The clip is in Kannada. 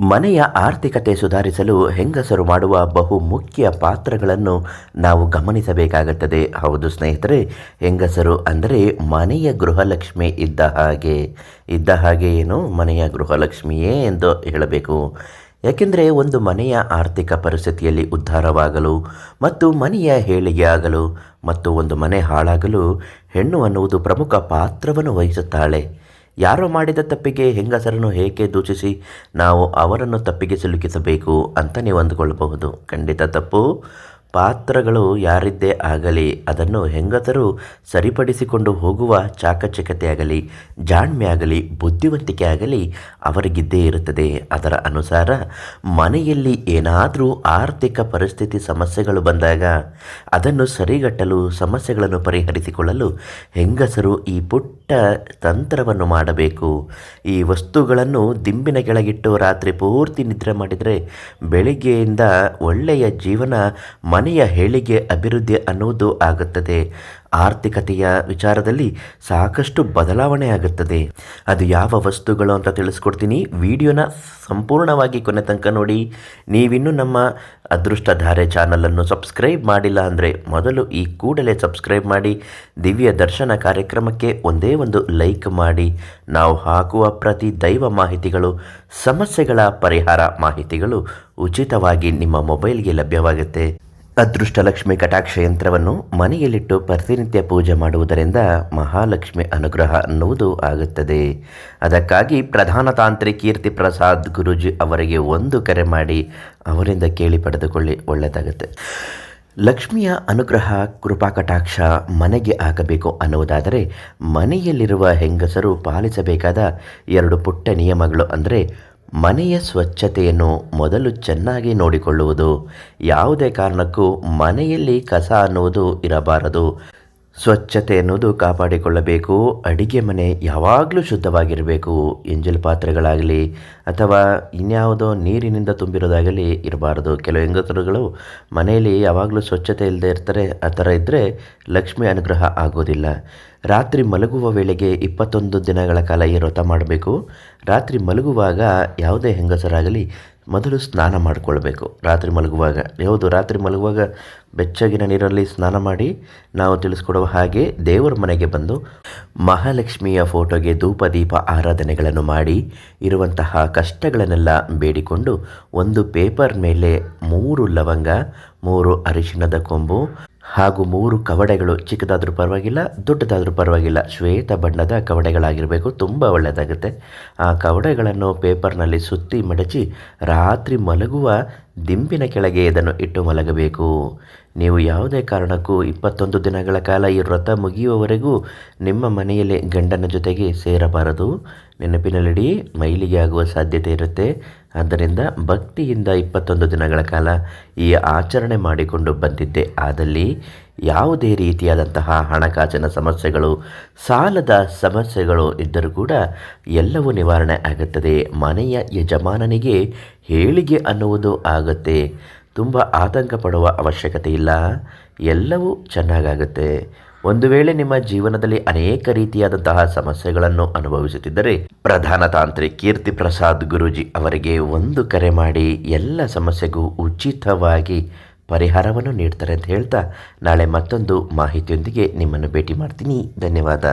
ಮನೆಯ ಆರ್ಥಿಕತೆ ಸುಧಾರಿಸಲು ಹೆಂಗಸರು ಮಾಡುವ ಬಹು ಮುಖ್ಯ ಪಾತ್ರಗಳನ್ನು ನಾವು ಗಮನಿಸಬೇಕಾಗುತ್ತದೆ. ಹೌದು ಸ್ನೇಹಿತರೆ, ಹೆಂಗಸರು ಅಂದರೆ ಮನೆಯ ಗೃಹಲಕ್ಷ್ಮಿ ಇದ್ದ ಹಾಗೆ. ಇದ್ದ ಹಾಗೆ ಏನು? ಮನೆಯ ಗೃಹಲಕ್ಷ್ಮಿಯೇ ಎಂದು ಹೇಳಬೇಕು. ಯಾಕೆಂದರೆ ಒಂದು ಮನೆಯ ಆರ್ಥಿಕ ಪರಿಸ್ಥಿತಿಯಲ್ಲಿ ಉದ್ಧಾರವಾಗಲು ಮತ್ತು ಮನೆಯ ಹೇಳಿಗೆಯಾಗಲು ಮತ್ತು ಒಂದು ಮನೆ ಹಾಳಾಗಲು ಹೆಣ್ಣು ಅನ್ನುವುದು ಪ್ರಮುಖ ಪಾತ್ರವನ್ನು ವಹಿಸುತ್ತಾಳೆ. ಯಾರೋ ಮಾಡಿದ ತಪ್ಪಿಗೆ ಹೆಂಗಸರನ್ನು ಹೇಗೆ ದೂಷಿಸಿ ನಾವು ಅವರನ್ನು ತಪ್ಪಿಗೆ ಸಿಲುಕಿಸಬೇಕು ಅಂತ ನೀವು ಅಂದುಕೊಳ್ಳಬಹುದು. ಖಂಡಿತ ತಪ್ಪು. ಪಾತ್ರಗಳು ಯಾರಿದ್ದೇ ಆಗಲಿ, ಅದನ್ನು ಹೆಂಗಸರು ಸರಿಪಡಿಸಿಕೊಂಡು ಹೋಗುವ ಚಾಕಚಕ್ಯತೆ ಆಗಲಿ, ಜಾಣ್ಮೆ ಆಗಲಿ, ಬುದ್ಧಿವಂತಿಕೆ ಆಗಲಿ ಅವರಿಗಿದ್ದೇ ಇರುತ್ತದೆ. ಅದರ ಅನುಸಾರ ಮನೆಯಲ್ಲಿ ಏನಾದರೂ ಆರ್ಥಿಕ ಪರಿಸ್ಥಿತಿ ಸಮಸ್ಯೆಗಳು ಬಂದಾಗ ಅದನ್ನು ಸರಿಗಟ್ಟಲು, ಸಮಸ್ಯೆಗಳನ್ನು ಪರಿಹರಿಸಿಕೊಳ್ಳಲು ಹೆಂಗಸರು ಈ ಪುಟ್ಟ ತಂತ್ರವನ್ನು ಮಾಡಬೇಕು. ಈ ವಸ್ತುಗಳನ್ನು ದಿಂಬಿನ ಕೆಳಗಿಟ್ಟು ರಾತ್ರಿ ಪೂರ್ತಿ ನಿದ್ರೆ ಮಾಡಿದರೆ ಬೆಳಿಗ್ಗೆಯಿಂದ ಒಳ್ಳೆಯ ಜೀವನ ಮನೆಯ ಹೇಳಿಗೆ ಅಭಿವೃದ್ಧಿ ಅನ್ನುವುದು ಆಗುತ್ತದೆ. ಆರ್ಥಿಕತೆಯ ವಿಚಾರದಲ್ಲಿ ಸಾಕಷ್ಟು ಬದಲಾವಣೆ ಆಗುತ್ತದೆ. ಅದು ಯಾವ ವಸ್ತುಗಳು ಅಂತ ತಿಳಿಸ್ಕೊಡ್ತೀನಿ. ವಿಡಿಯೋನ ಸಂಪೂರ್ಣವಾಗಿ ಕೊನೆ ತನಕ ನೋಡಿ. ನೀವಿನ್ನೂ ನಮ್ಮ ಅದೃಷ್ಟಧಾರೆ ಚಾನಲನ್ನು ಸಬ್ಸ್ಕ್ರೈಬ್ ಮಾಡಿಲ್ಲ ಅಂದರೆ ಮೊದಲು ಈ ಕೂಡಲೇ ಸಬ್ಸ್ಕ್ರೈಬ್ ಮಾಡಿ. ದಿವ್ಯ ದರ್ಶನ ಕಾರ್ಯಕ್ರಮಕ್ಕೆ ಒಂದೇ ಒಂದು ಲೈಕ್ ಮಾಡಿ. ನಾವು ಹಾಕುವ ಪ್ರತಿ ದೈವ ಮಾಹಿತಿಗಳು, ಸಮಸ್ಯೆಗಳ ಪರಿಹಾರ ಮಾಹಿತಿಗಳು ಉಚಿತವಾಗಿ ನಿಮ್ಮ ಮೊಬೈಲ್ಗೆ ಲಭ್ಯವಾಗುತ್ತೆ. ಅದೃಷ್ಟಲಕ್ಷ್ಮಿ ಕಟಾಕ್ಷ ಯಂತ್ರವನ್ನು ಮನೆಯಲ್ಲಿಟ್ಟು ಪ್ರತಿನಿತ್ಯ ಪೂಜೆ ಮಾಡುವುದರಿಂದ ಮಹಾಲಕ್ಷ್ಮಿ ಅನುಗ್ರಹ ಅನ್ನುವುದು ಆಗುತ್ತದೆ. ಅದಕ್ಕಾಗಿ ಪ್ರಧಾನ ತಾಂತ್ರಿ ಕೀರ್ತಿ ಪ್ರಸಾದ್ ಗುರುಜಿ ಅವರಿಗೆ ಒಂದು ಕರೆ ಮಾಡಿ ಅವರಿಂದ ಕೇಳಿ ಪಡೆದುಕೊಳ್ಳಿ, ಒಳ್ಳೆಯದಾಗುತ್ತೆ. ಲಕ್ಷ್ಮಿಯ ಅನುಗ್ರಹ, ಕೃಪಾ ಕಟಾಕ್ಷ ಮನೆಗೆ ಆಗಬೇಕು ಅನ್ನುವುದಾದರೆ ಮನೆಯಲ್ಲಿರುವ ಹೆಂಗಸರು ಪಾಲಿಸಬೇಕಾದ ಎರಡು ಪುಟ್ಟ ನಿಯಮಗಳು ಅಂದರೆ ಮನೆಯ ಸ್ವಚ್ಛತೆಯನ್ನು ಮೊದಲು ಚೆನ್ನಾಗಿ ನೋಡಿಕೊಳ್ಳುವುದು ಯಾವುದೇ ಕಾರಣಕ್ಕೂ ಮನೆಯಲ್ಲಿ ಕಸ ಅನ್ನುವುದು ಇರಬಾರದು. ಸ್ವಚ್ಛತೆ ಅನ್ನೋದು ಕಾಪಾಡಿಕೊಳ್ಳಬೇಕು, ಅಡಿಗೆ ಮನೆ ಯಾವಾಗಲೂ ಶುದ್ಧವಾಗಿರಬೇಕು ಎಂಜಲ್ ಪಾತ್ರೆಗಳಾಗಲಿ ಅಥವಾ ಇನ್ಯಾವುದೋ ನೀರಿನಿಂದ ತುಂಬಿರೋದಾಗಲಿ ಇರಬಾರದು. ಕೆಲವು ಹೆಂಗಸರುಗಳು ಮನೆಯಲ್ಲಿ ಯಾವಾಗಲೂ ಸ್ವಚ್ಛತೆ ಇಲ್ಲದೆ ಇರ್ತಾರೆ, ಆ ಥರ ಇದ್ದರೆ ಲಕ್ಷ್ಮಿ ಅನುಗ್ರಹ ಆಗೋದಿಲ್ಲ. ರಾತ್ರಿ ಮಲಗುವ ವೇಳೆಗೆ ಇಪ್ಪತ್ತೊಂದು ದಿನಗಳ ಕಾಲ ಈ ವ್ರತ ಮಾಡಬೇಕು. ರಾತ್ರಿ ಮಲಗುವಾಗ ಯಾವುದೇ ಹೆಂಗಸರಾಗಲಿ ಮೊದಲು ಸ್ನಾನ ಮಾಡಿಕೊಳ್ಬೇಕು. ರಾತ್ರಿ ಮಲಗುವಾಗ. ಯಾವುದು? ರಾತ್ರಿ ಮಲಗುವಾಗ ಬೆಚ್ಚಗಿನ ನೀರಲ್ಲಿ ಸ್ನಾನ ಮಾಡಿ ನಾವು ತಿಳಿಸ್ಕೊಡುವ ಹಾಗೆ ದೇವರ ಮನೆಗೆ ಬಂದು ಮಹಾಲಕ್ಷ್ಮಿಯ ಫೋಟೋಗೆ ಧೂಪ, ದೀಪ, ಆರಾಧನೆಗಳನ್ನು ಮಾಡಿ ಇರುವಂತಹ ಕಷ್ಟಗಳನ್ನೆಲ್ಲ ಬೇಡಿಕೊಂಡು ಒಂದು ಪೇಪರ್ ಮೇಲೆ ಮೂರು ಲವಂಗ, ಮೂರು ಅರಿಶಿಣದ ಕೊಂಬು ಹಾಗೂ ಮೂರು ಕವಡೆಗಳು, ಚಿಕ್ಕದಾದರೂ ಪರವಾಗಿಲ್ಲ, ದೊಡ್ಡದಾದರೂ ಪರವಾಗಿಲ್ಲ. ಶ್ವೇತ ಬಣ್ಣದ ಕವಡೆಗಳಾಗಿರಬೇಕು, ತುಂಬ ಒಳ್ಳೆಯದಾಗುತ್ತೆ. ಆ ಕವಡೆಗಳನ್ನು ಪೇಪರ್ನಲ್ಲಿ ಸುತ್ತಿ ಮಡಚಿ, ರಾತ್ರಿ ಮಲಗುವ ದಿಂಬಿನ ಕೆಳಗೆ ಇದನ್ನು ಇಟ್ಟು ಮಲಗಬೇಕು. ನೀವು ಯಾವುದೇ ಕಾರಣಕ್ಕೂ ಇಪ್ಪತ್ತೊಂದು ದಿನಗಳ ಕಾಲ ಈ ವ್ರತ ಮುಗಿಯುವವರೆಗೂ ನಿಮ್ಮ ಮನೆಯಲ್ಲಿ ಗಂಡನ ಜೊತೆಗೆ ಸೇರಬಾರದು. ನೆನಪಿನಲ್ಲಿಡಿ, ಮೈಲಿಗೆ ಆಗುವ ಸಾಧ್ಯತೆ ಇರುತ್ತೆ. ಆದ್ದರಿಂದ ಭಕ್ತಿಯಿಂದ ಇಪ್ಪತ್ತೊಂದು ದಿನಗಳ ಕಾಲ ಈ ಆಚರಣೆ ಮಾಡಿಕೊಂಡು ಬಂದಿದ್ದೆ. ಆದಲ್ಲಿ ಯಾವುದೇ ರೀತಿಯಾದಂತಹ ಹಣಕಾಸಿನ ಸಮಸ್ಯೆಗಳು, ಸಾಲದ ಸಮಸ್ಯೆಗಳು ಇದ್ದರೂ ಕೂಡ ಎಲ್ಲವೂ ನಿವಾರಣೆ ಆಗುತ್ತದೆ. ಮನೆಯ ಯಜಮಾನನಿಗೆ ಹೇಳಿಗೆ ಅನ್ನುವುದು ಆಗುತ್ತೆ. ತುಂಬ ಆತಂಕ ಪಡುವ ಅವಶ್ಯಕತೆ ಇಲ್ಲ. ಎಲ್ಲವೂ ಚೆನ್ನಾಗಾಗುತ್ತೆ. ಒಂದು ವೇಳೆ ನಿಮ್ಮ ಜೀವನದಲ್ಲಿ ಅನೇಕ ರೀತಿಯಾದಂತಹ ಸಮಸ್ಯೆಗಳನ್ನು ಅನುಭವಿಸುತ್ತಿದ್ದರೆ ಪ್ರಧಾನ ತಾಂತ್ರಿ ಕೀರ್ತಿ ಪ್ರಸಾದ್ ಗುರೂಜಿ ಅವರಿಗೆ ಒಂದು ಕರೆ ಮಾಡಿ ಎಲ್ಲ ಸಮಸ್ಯೆಗೂ ಉಚಿತವಾಗಿ ಪರಿಹಾರವನ್ನು ನೀಡ್ತಾರೆ ಅಂತ ಹೇಳ್ತಾ ನಾಳೆ ಮತ್ತೊಂದು ಮಾಹಿತಿಯೊಂದಿಗೆ ನಿಮ್ಮನ್ನು ಭೇಟಿ ಮಾಡ್ತೀನಿ. ಧನ್ಯವಾದ.